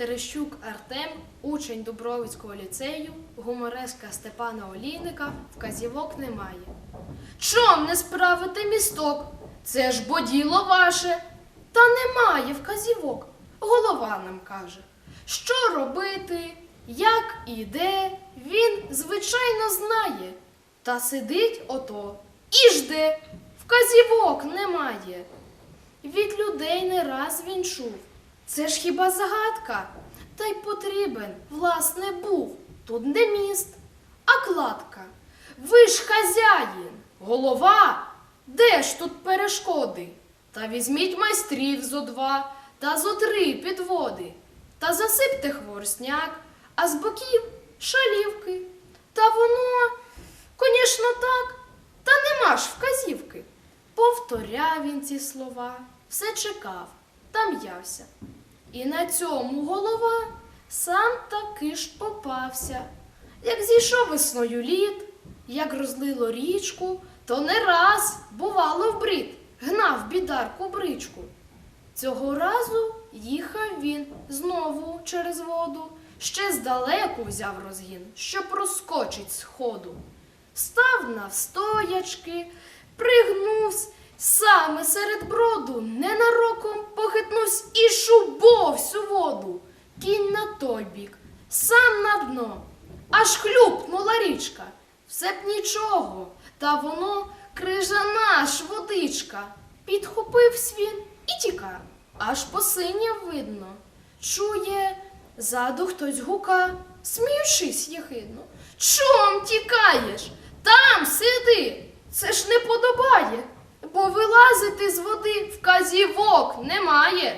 Терещук Артем, учень Дубровицького ліцею, гумореска Степана Олійника, вказівок немає. Чом не справити місток? Це ж бо діло ваше. Та немає вказівок. Голова нам каже. Що робити, як і де, він, звичайно, знає. Та сидить ото і жде. Вказівок немає. Від людей не раз він чув. Це ж хіба загадка? Та й потрібен, власне, був. Тут не міст, а кладка. Ви ж хазяїн, голова. Де ж тут перешкоди? Та візьміть майстрів зо два та зо три підводи, та засипте хворсняк, а з боків шалівки. Та воно, звісно, так, та нема ж вказівки. Повторяв він ці слова, все чекав та м'явся. І на цьому голова сам таки ж попався. Як зійшов весною лід, як розлило річку, то не раз бувало в брід, гнав бідарку бричку. Цього разу їхав він знову через воду, ще здалеку взяв розгін, щоб проскочить з ходу. Став навстоячки, пригнувсь, саме серед броду, ненароком похитнувсь і шубов всю воду. Кінь на той бік, сам на дно, аж хлюпнула річка. Все б нічого, та воно крижана ж водичка. Підхопивсь він і тіка, аж посиняв видно. Чує, ззаду хтось гука, сміючись єхидно. Чом тікаєш? Там сиди. Це ж не подобає, бо вилазити з води вказівок немає.